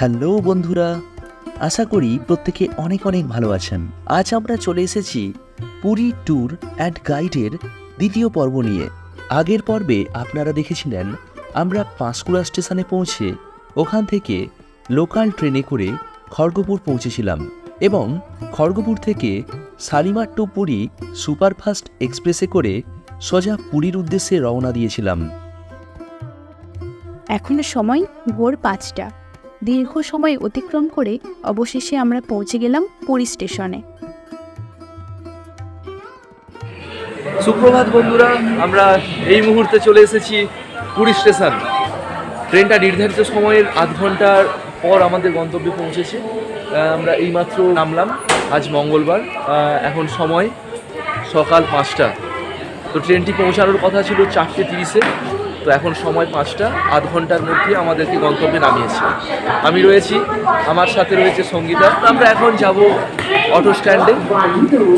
Hello বন্ধুরা, আশা করি প্রত্যেকে অনেক অনেক ভালো আছেন। আজ আমরা চলে এসেছি পুরী ট্যুর অ্যান্ড গাইডের দ্বিতীয় পর্ব নিয়ে। আগের পর্বে আপনারা দেখেছিলেন, আমরা পাঁশকুড়া স্টেশনে পৌঁছে ওখান থেকে লোকাল ট্রেনে করে খড়গপুর পৌঁছেছিলাম এবং খড়গপুর থেকে শালিমার টু পুরী সুপারফাস্ট এক্সপ্রেসে করে সোজা পুরীর উদ্দেশ্যে রওনা দিয়েছিলাম। এখনও সময় ভোর পাঁচটা। দীর্ঘ সময় অতিক্রম করে অবশেষে আমরা পৌঁছে গেলাম পুরী স্টেশনে। সুপ্রভাত বন্ধুরা, আমরা এই মুহূর্তে চলে এসেছি পুরী স্টেশন। ট্রেনটা নির্ধারিত সময়ের আধ ঘণ্টার পর আমাদের গন্তব্যে পৌঁছেছে। আমরা এইমাত্র নামলাম আজ মঙ্গলবার। এখন সময় সকাল পাঁচটা। তো ট্রেনটি পৌঁছানোর কথা ছিল চারটে তিরিশে। তো এখন সময় পাঁচটা, আধ ঘণ্টার মধ্যে আমাদেরকে গন্তব্যে নামিয়েছে। আমি রয়েছি, আমার সাথে রয়েছে সঙ্গীতা। আমরা এখন যাব অটো স্ট্যান্ডে।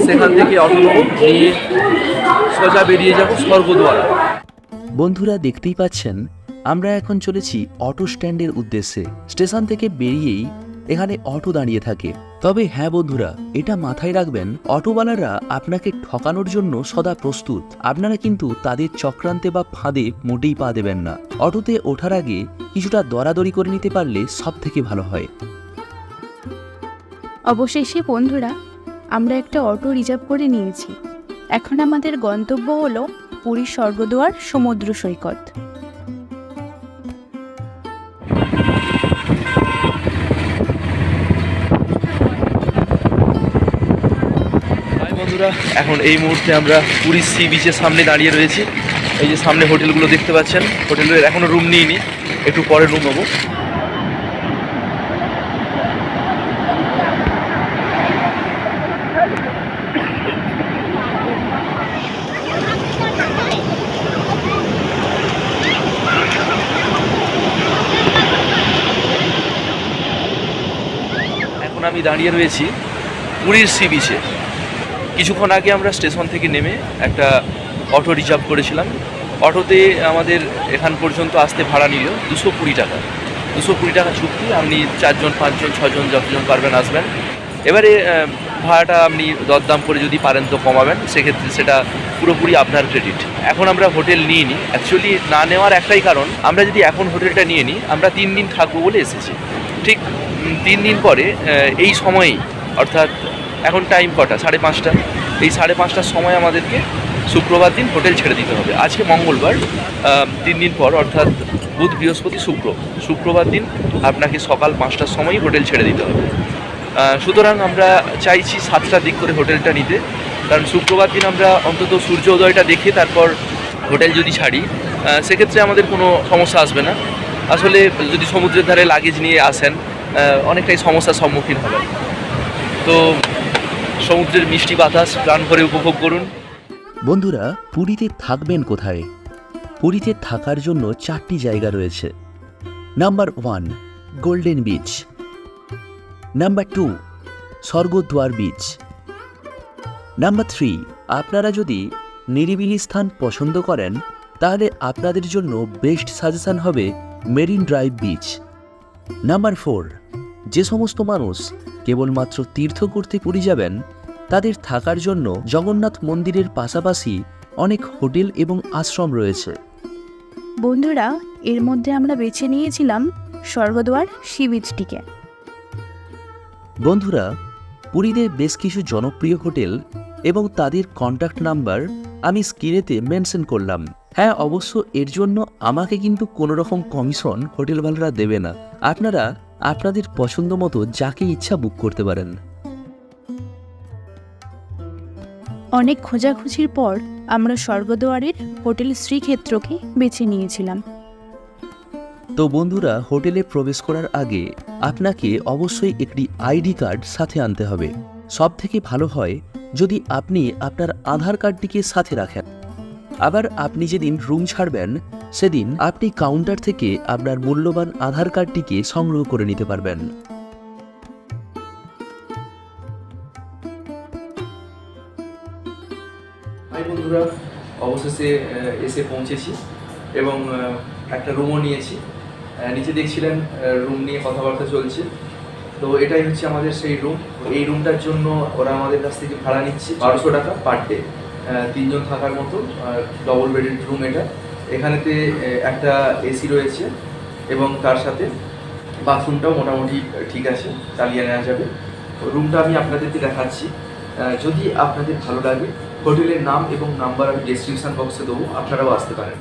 সেখান থেকে অটো নিয়ে সোজা বেরিয়ে যাব স্বর্গদ্বারা। বন্ধুরা, দেখতেই পাচ্ছেন, আমরা এখন চলেছি অটো স্ট্যান্ডের উদ্দেশ্যে। স্টেশন থেকে বেরিয়েই এখানে অটো দাঁড়িয়ে থাকে। তবে হ্যাঁ বন্ধুরা, এটা মাথায় রাখবেন, অটোওয়ালারা আপনাকে ঠকানোর জন্য সদা প্রস্তুত। আপনারা কিন্তু তাদের চক্রান্তে বা ফাঁদে মোটেই পা দেবেন না। অটোতে ওঠার আগে কিছুটা দরাদরি করে নিতে পারলে সব থেকে ভালো হয়। অবশেষে বন্ধুরা, আমরা একটা অটো রিজার্ভ করে নিয়েছি। এখন আমাদের গন্তব্য হলো পুরীর স্বর্গদুয়ার সমুদ্র সৈকত। বন্ধুরা এখন এই মুহূর্তে আমরা পুরী সি বিচের সামনে দাঁড়িয়ে রয়েছি। এই যে সামনে হোটেলগুলো দেখতে পাচ্ছেন, হোটেলের এখনও রুম নিইনি, একটু পরে রুম নেব। আমি দাঁড়িয়ে রয়েছি পুরীর সি বিচে। কিছুক্ষণ আগে আমরা স্টেশন থেকে নেমে একটা অটো রিজার্ভ করেছিলাম। অটোতে আমাদের এখান পর্যন্ত আসতে ভাড়া নিল দুশো কুড়ি টাকা। দুশো কুড়ি টাকা চুক্তি, আপনি চারজন, পাঁচজন ছজন যতজন পারবেন আসবেন। এবারে ভাড়াটা আপনি দরদাম করে যদি পারেন তো কমাবেন, সেক্ষেত্রে সেটা পুরোপুরি আপনার ক্রেডিট এখন আমরা হোটেল নিয়ে নিই অ্যাকচুয়ালি না নেওয়ার একটাই কারণ, আমরা যদি এখন হোটেলটা নিয়ে নিই, আমরা তিন দিন থাকব বলে এসেছি। ঠিক তিন দিন পরে এই সময়েই, অর্থাৎ এখন টাইম কটা? সাড়ে পাঁচটা। এই সাড়ে পাঁচটার সময় আমাদেরকে শুক্রবার দিন হোটেল ছেড়ে দিতে হবে। আজকে মঙ্গলবার তিন দিন পর, অর্থাৎ বুধ, বৃহস্পতি, শুক্র। শুক্রবার দিন আপনাকে সকাল পাঁচটার সময়ই হোটেল ছেড়ে দিতে হবে। সুতরাং আমরা চাইছি সাতটার দিক করে হোটেলটা নিতে। কারণ শুক্রবার দিন আমরা অন্তত সূর্য উদয়টা দেখে তারপর হোটেল যদি ছাড়ি সেক্ষেত্রে আমাদের কোনো সমস্যা আসবে না। আসলে যদি সমুদ্রের ধারে লাগেজ নিয়ে আসেন অনেকটাই সমস্যার সম্মুখীন হবেন। তো সমুদ্রের মিষ্টি বাতাস, প্রাণ ভরে উপভোগ করুন। বন্ধুরা, পুরীতে থাকবেন কোথায়? পুরীতে থাকার জন্য চারটি জায়গা রয়েছে। Number one golden beach number two Swargadwar beach number three আপনারা যদি নিরিবিলি স্থান পছন্দ করেন, তাহলে আপনাদের জন্য বেস্ট সাজেশন হবে marine drive beach number four যে সমস্ত মানুষ কেবলমাত্র তীর্থ করতে পুরী যাবেন তাদের থাকার জন্য জগন্নাথ মন্দিরের পাশাপাশি অনেক হোটেল এবং আশ্রম রয়েছে। বন্ধুরা এর মধ্যে আমরা বেছে নিয়েছিলাম স্বর্গদুয়ার সি বিচটিকে বন্ধুরা পুরীতে বেশ কিছু জনপ্রিয় হোটেল এবং তাদের কন্ট্যাক্ট নাম্বার আমি স্ক্রিনেতে মেনশন করলাম। হ্যাঁ অবশ্য এর জন্য আমাকে কিন্তু কোনো রকম কমিশন হোটেলওয়ালারা দেবে না। আপনারা আপনাদের পছন্দ মতো যাকে ইচ্ছা বুক করতে পারেন। অনেক খোঁজাখুঁজির পর আমরা স্বর্গদুয়ারের হোটেল শ্রীক্ষেত্রকে বেছে নিয়েছিলাম। তো বন্ধুরা হোটেলে প্রবেশ করার আগে আপনাকে অবশ্যই একটি আইডি কার্ড সাথে আনতে হবে। সব থেকে ভালো হয় যদি আপনি আপনার আধার কার্ডটিকে সাথে রাখেন। আবার আপনি যেদিন রুম ছাড়বেন সেদিন আপনি কাউন্টার থেকে আপনার মূল্যবান আধার কার্ডটিকে সংগ্রহ করে নিতে পারবেন। বন্ধুরা, অবশেষে এসে পৌঁছেছি এবং একটা রুমও নিয়েছি। নিচে দেখছিলেন রুম নিয়ে কথাবার্তা চলছে। তো এটাই হচ্ছে আমাদের সেই রুম এই রুমটার জন্য ওরা আমাদের কাছ থেকে ভাড়া নিচ্ছে বারোশো টাকা পার ডে তিনজন থাকার মতো ডবল বেডেড রুম এটা। এখানেতে একটা এসি রয়েছে এবং তার সাথে বাথরুমটাও মোটামুটি ঠিক আছে, চালিয়ে নেওয়া যাবে। রুমটা আমি আপনাদেরকে দেখাচ্ছি। যদি আপনাদের ভালো লাগে, হোটেলের নাম এবং নাম্বার আমি ডিসক্রিপশান বক্সে দেবো, আপনারাও আসতে পারেন।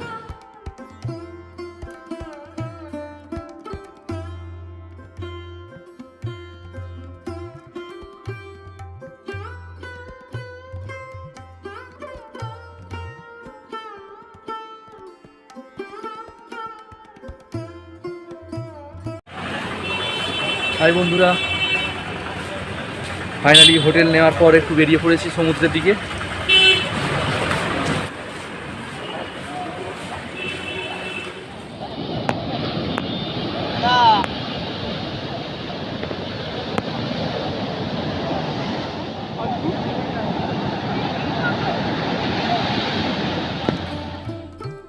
হাই বন্ধুরা। ফাইনালি হোটেল নেওয়ার পর একটু বেরিয়ে পড়েছি সমুদ্রের দিকে।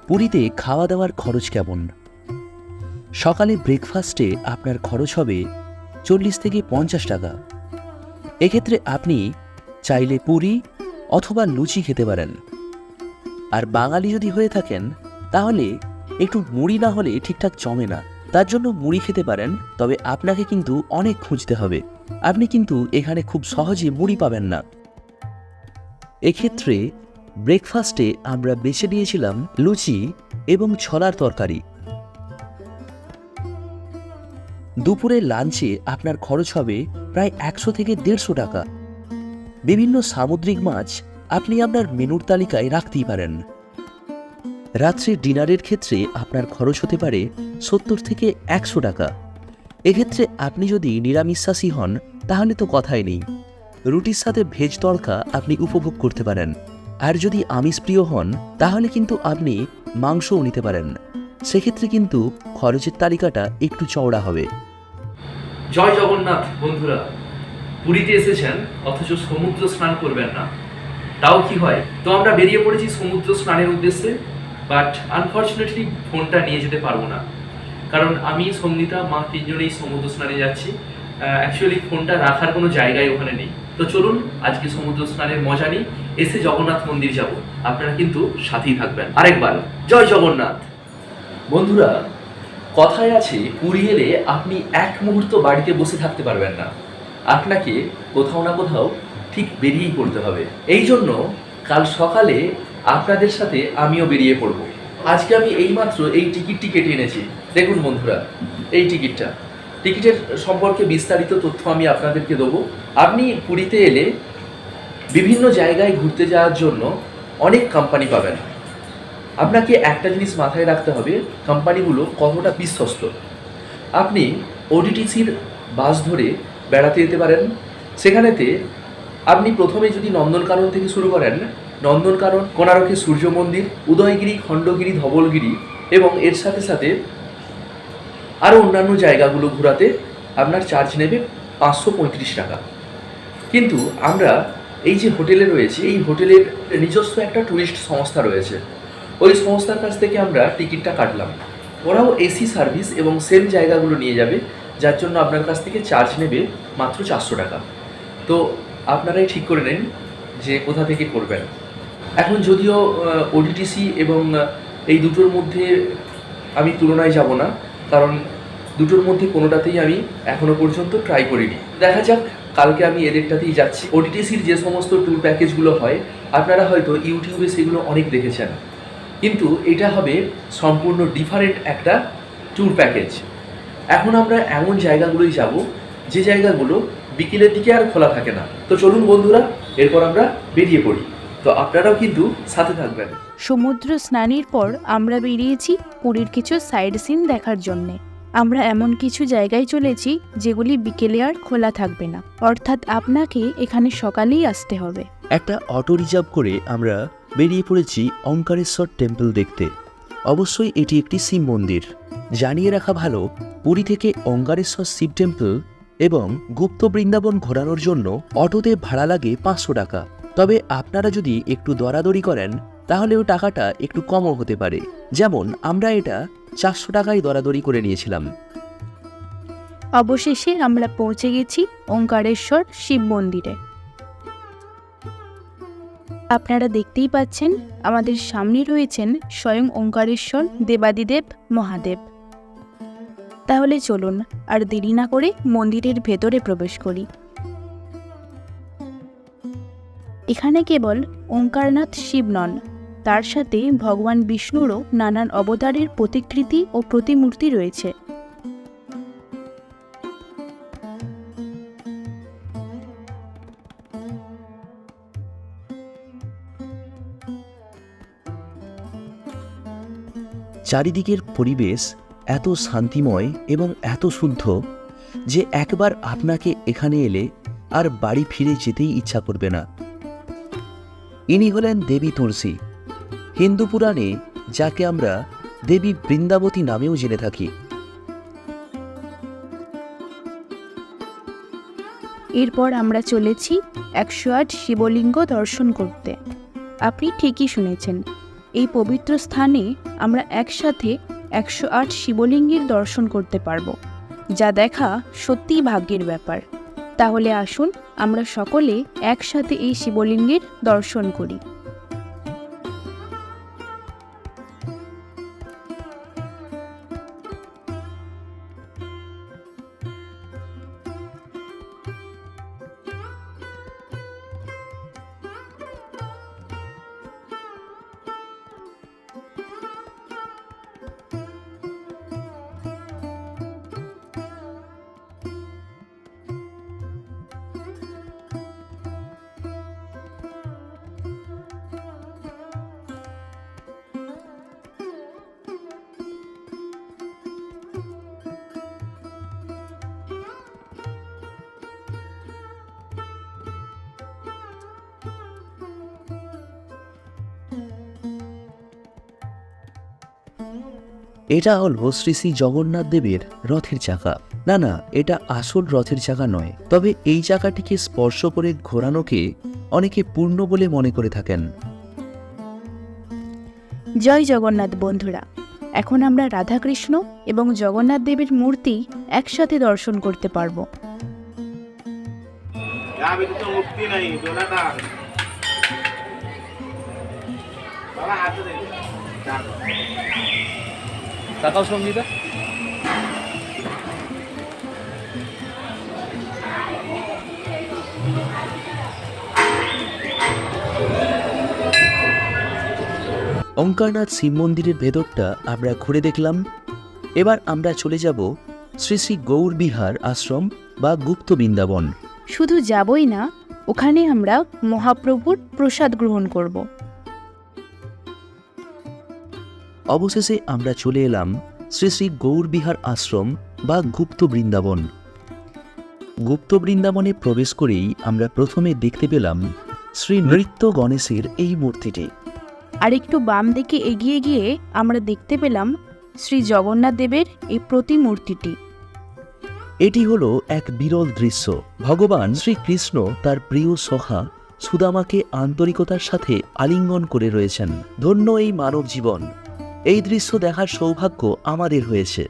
পুরীতে খাওয়া দাওয়ার খরচ কেমন? সকালে ব্রেকফাস্টে আপনার খরচ হবে চল্লিশ থেকে পঞ্চাশ টাকা। এক্ষেত্রে আপনি চাইলে পুরি অথবা লুচি খেতে পারেন। আর বাঙালি যদি হয়ে থাকেন, তাহলে একটু মুড়ি না হলে ঠিকঠাক জমে না। তার জন্য মুড়ি খেতে পারেন, তবে আপনাকে কিন্তু অনেক খুঁজতে হবে। আপনি কিন্তু এখানে খুব সহজে মুড়ি পাবেন না। এক্ষেত্রে ব্রেকফাস্টে আমরা বেছে নিয়েছিলাম লুচি এবং ছলার তরকারি। দুপুরে লাঞ্চে আপনার খরচ হবে প্রায় একশো থেকে দেড়শো টাকা। বিভিন্ন সামুদ্রিক মাছ আপনি আপনার মেনুর তালিকায় রাখতেই পারেন। রাত্রে ডিনারের ক্ষেত্রে আপনার খরচ হতে পারে সত্তর থেকে একশো টাকা। এক্ষেত্রে আপনি যদি নিরামিষাসী হন, তাহলে তো কথাই নেই। রুটির সাথে ভেজ তড়কা আপনি উপভোগ করতে পারেন। আর যদি আমিষ প্রিয় হন, তাহলে কিন্তু আপনি মাংসও নিতে পারেন। সেক্ষেত্রে কিন্তু খরচের তালিকাটা একটু চওড়া হবে। জয় জগন্নাথ, বন্ধুরা, পুরীতে এসেছেন, অথচ সমুদ্র স্নান করবেন না। তাও কি হয়? তো আমরা বেরিয়ে পড়েছি সমুদ্র স্নানের উদ্দেশ্যে বাট আনফর্চুনেটলি ফোনটা নিয়ে যেতে পারব না। কারণ আমি, সঙ্গীতা, মা তিনজনেই সমুদ্র স্নানে যাচ্ছি। অ্যাকচুয়ালি ফোনটা রাখার কোনো জায়গায় ওখানে নেই। তো চলুন, আজকে সমুদ্র স্নানের মজা নিই। এসে জগন্নাথ মন্দির যাব। আপনারা কিন্তু সাথেই থাকবেন। আরেকবার, জয় জগন্নাথ! বন্ধুরা, কথায় আছে, পুরী এলে আপনি এক মুহূর্ত বাড়িতে বসে থাকতে পারবেন না। আপনাকে কোথাও না কোথাও ঠিক বেরিয়েই পড়তে হবে। এই জন্য কাল সকালে আপনাদের সাথে আমিও বেরিয়ে পড়ব। আজকে আমি এইমাত্র এই টিকিটটি কেটে এনেছি। দেখুন বন্ধুরা, এই টিকিটটা। টিকিটের সম্পর্কে বিস্তারিত তথ্য আমি আপনাদেরকে দেবো। আপনি পুরীতে এলে বিভিন্ন জায়গায় ঘুরতে যাওয়ার জন্য অনেক কোম্পানি পাবেন। আপনাকে একটা জিনিস মাথায় রাখতে হবে, কোম্পানিগুলো কতটা বিশ্বস্ত। আপনি ওডিটিসির বাস ধরে বেড়াতে যেতে পারেন। সেখানেতে আপনি প্রথমে যদি নন্দনকানন থেকে শুরু করেন, নন্দনকানন কোনারকের সূর্য মন্দির, উদয়গিরি, খণ্ডগিরি, ধবলগিরি এবং এর সাথে সাথে আরও অন্যান্য জায়গাগুলো ঘোরাতে আপনার চার্জ নেবে পাঁচশো পঁয়ত্রিশ টাকা। কিন্তু আমরা এই যে হোটেলে রয়েছে, এই হোটেলের নিজস্ব একটা ট্যুরিস্ট সংস্থা রয়েছে। ওই সংস্থার কাছ থেকে আমরা টিকিটটা কাটলাম। ওরাও এসি সার্ভিস এবং সেম জায়গাগুলো নিয়ে যাবে, যার জন্য আপনার কাছ থেকে চার্জ নেবে মাত্র চারশো টাকা। তো আপনারাই ঠিক করে নিন যে কোথা থেকে করবেন। এখন যদিও ওডিটিসি এবং এই দুটোর মধ্যে আমি তুলনায় যাব না, কারণ দুটোর মধ্যে কোনোটাতেই আমি এখনও পর্যন্ত ট্রাই করিনি। দেখা যাক, কালকে আমি এদেরটাতেই যাচ্ছি। ওডিটিসির যে সমস্ত ট্যুর প্যাকেজগুলো হয়, আপনারা হয়তো ইউটিউবে সেগুলো অনেক দেখেছেন। কিন্তু এটা হবে সম্পূর্ণ ডিফারেন্ট একটা ট্যুর প্যাকেজ এখন আমরা এমন জায়গাগুলোই যাব যে জায়গাগুলো বিকেলের দিকে আর খোলা থাকে না। তো চলুন বন্ধুরা এরপর আমরা বেরিয়ে পড়ি। তো আপনারাও কিন্তু সাথে থাকবেন। সমুদ্র স্নানের পর আমরা বেরিয়েছি পুরীর কিছু সাইড সিন দেখার জন্যে। আমরা এমন কিছু জায়গায় চলেছি যেগুলি বিকেলে আর খোলা থাকবে না। অর্থাৎ আপনাকে এখানে সকালেই আসতে হবে। একটা অটো রিজার্ভ করে আমরা বেরিয়ে পড়েছি অঙ্কারেশ্বর টেম্পল দেখতে। অবশ্যই এটি একটি শিব মন্দির। জানিয়ে রাখা ভালো, পুরী থেকে অঙ্কারেশ্বর শিব টেম্পল এবং গুপ্ত বৃন্দাবন ঘোরানোর জন্য অটোতে ভাড়া লাগে পাঁচশো টাকা। তবে আপনারা যদি একটু দরাদরি করেন, তাহলেও টাকাটা একটু কমও হতে পারে। যেমন, আমরা এটা চারশো টাকায় দরাদরি করে নিয়েছিলাম। অবশেষে আমরা পৌঁছে গেছি ওঙ্কারেশ্বর শিব মন্দিরে। আপনারা দেখতেই পাচ্ছেন, আমাদের সামনে রয়েছেন স্বয়ং ওঙ্কারেশ্বর দেবাদিদেব মহাদেব। তাহলে চলুন, আর দেরি না করে মন্দিরের ভেতরে প্রবেশ করি। এখানে কেবল ওঙ্কারনাথ শিব নন, তার সাথে ভগবান বিষ্ণুরও নানান অবতারের প্রতিকৃতি ও প্রতিমূর্তি রয়েছে। চারিদিকের পরিবেশ এত শান্তিময় এবং এত শুদ্ধ যে একবার আপনাকে এখানে এলে আর বাড়ি ফিরে যেতেই ইচ্ছা করবে না। ইনি হলেন দেবী তুলসী, হিন্দু পুরাণে যাকে আমরা দেবী বৃন্দাবতী নামেও জেনে থাকি। এরপর আমরা চলেছি একশো আট শিবলিঙ্গ দর্শন করতে। আপনি ঠিকই শুনেছেন এই পবিত্র স্থানে আমরা একসাথে একশো আট শিবলিঙ্গের দর্শন করতে পারব, যা দেখা সত্যিই ভাগ্যের ব্যাপার। তাহলে আসুন আমরা সকলে একসাথে এই শিবলিঙ্গের দর্শন করি। এটা হলো শ্রী শ্রী জগন্নাথ দেবের রথের চাকা। না না এটা আসল রথের চাকা নয়। তবে এই চাকাটিকে স্পর্শ করে ঘোরানোকে অনেকে পূর্ণ বলে মনে করে থাকেন। জয় জগন্নাথ বন্ধুরা এখন আমরা রাধাকৃষ্ণ এবং জগন্নাথ দেবের মূর্তি একসাথে দর্শন করতে পারব। নাই তাকাও সঙ্গীতা? ওঙ্কারনাথ শিব মন্দিরের ভেতরটা আমরা ঘুরে দেখলাম। এবার আমরা চলে যাব শ্রী শ্রী গৌর বিহার আশ্রম বা গুপ্ত বৃন্দাবন। শুধু যাবই না ওখানে আমরা মহাপ্রভুর প্রসাদ গ্রহণ করব। অবশেষে আমরা চলে এলাম শ্রী শ্রী গৌর বিহার আশ্রম বা গুপ্ত বৃন্দাবন। গুপ্ত বৃন্দাবনে প্রবেশ করেই আমরা প্রথমে দেখতে পেলাম শ্রী নৃত্য গণেশের এই মূর্তিটি। আর একটু বাম দিকে এগিয়ে গিয়ে আমরা দেখতে পেলাম শ্রী জগন্নাথ দেবের এই প্রতিমূর্তিটি। এটি হলো এক বিরল দৃশ্য। ভগবান শ্রীকৃষ্ণ তার প্রিয় সখা সুদামাকে আন্তরিকতার সাথে আলিঙ্গন করে রয়েছেন। ধন্য এই মানব জীবন। এই দৃশ্য দেখার সৌভাগ্য আমাদের হয়েছে।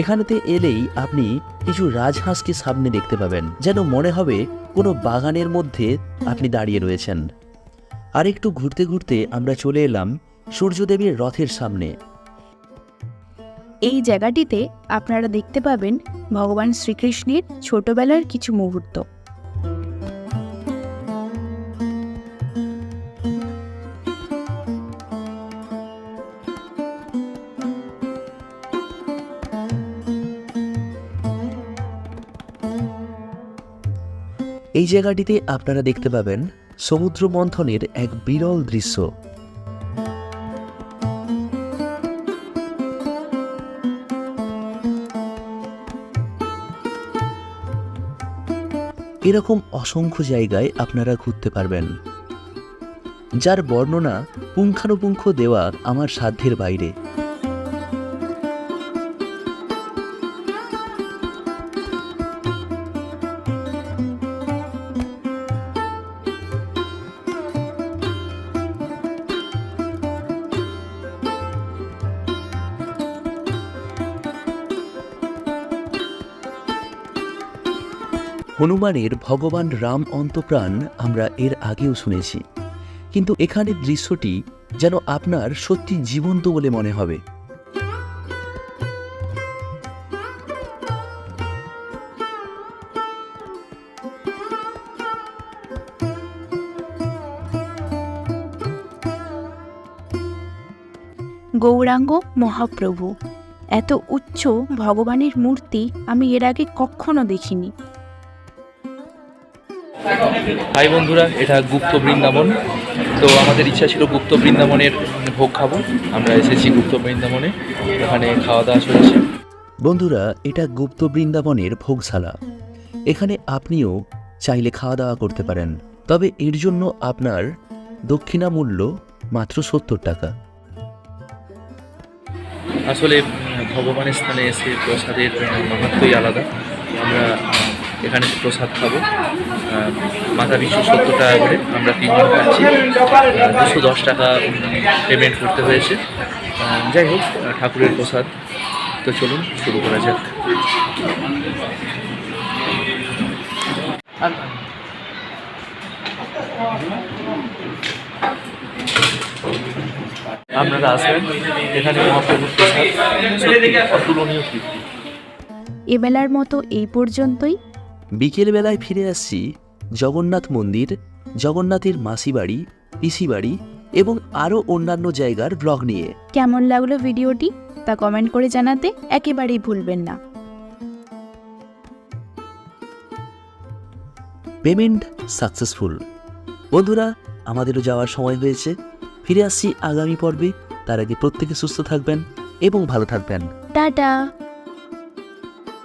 এখানেতে এলেই আপনি কিছু রাজহাঁসকে সামনে দেখতে পাবেন, যেন মনে হবে কোনো বাগানের মধ্যে আপনি দাঁড়িয়ে রয়েছেন। আর একটু ঘুরতে ঘুরতে আমরা চলে এলাম সূর্যদেবের রথের সামনে। এই জায়গাটিতে আপনারা দেখতে পাবেন ভগবান শ্রীকৃষ্ণের ছোটবেলার কিছু মুহূর্ত। এই জায়গাটিতে আপনারা দেখতে পাবেন সমুদ্র মন্থনের এক বিরল দৃশ্য। এরকম অসংখ্য জায়গায় আপনারা ঘুরতে পারবেন। যার বর্ণনা পুঙ্খানুপুঙ্খ দেওয়া আমার সাধ্যের বাইরে। হনুমানের ভগবান রাম অন্তপ্রাণ আমরা এর আগেও শুনেছি। কিন্তু এখানে দৃশ্যটি যেন আপনার সত্যি জীবন্ত বলে মনে হবে। গৌরাঙ্গ মহাপ্রভু, এত উচ্চ ভগবানের মূর্তি আমি এর আগে কখনো দেখিনি। হাই বন্ধুরা এটা গুপ্ত বৃন্দাবন। তো আমাদের ইচ্ছা ছিল গুপ্ত বৃন্দাবনের ভোগ খাব। আমরা এসেছি গুপ্ত বৃন্দাবনে ওখানে খাওয়া দাওয়া চলেছে। বন্ধুরা এটা গুপ্ত বৃন্দাবনের ভোগশালা। এখানে আপনিও চাইলে খাওয়া দাওয়া করতে পারেন। তবে এর জন্য আপনার দক্ষিণা মূল্য মাত্র সত্তর টাকা। আসলে ভগবানের স্থানে এসে প্রসাদের মাহাত্মই আলাদা। আমরা এখানে প্রসাদ খাব। মাথা পিছু সত্তর টাকা করে আমরা তিনজন খাচ্ছি। দুশো দশ টাকা পেমেন্ট করতে হয়েছে। যাই হোক ঠাকুরের প্রসাদ। তো চলুন, শুরু করা যাক। আপনারা আসবেন। এখানে প্রসাদ। এবেলার মতো এই পর্যন্তই। বিকেলবেলায় ফিরে আসছি জগন্নাথ মন্দির জগন্নাথের মাসি বাড়ি পিসি বাড়ি এবং আরও অন্যান্য জায়গার ব্লগ নিয়ে। কেমন লাগল ভিডিওটি? তা কমেন্ট করে জানাতে একেবারেই ভুলবেন না। পেমেন্ট সাকসেসফুল বন্ধুরা আমাদেরও যাওয়ার সময় হয়েছে। ফিরে আসছি আগামী পর্বে। তার আগে প্রত্যেকে সুস্থ থাকবেন এবং ভালো থাকবেন। টাটা!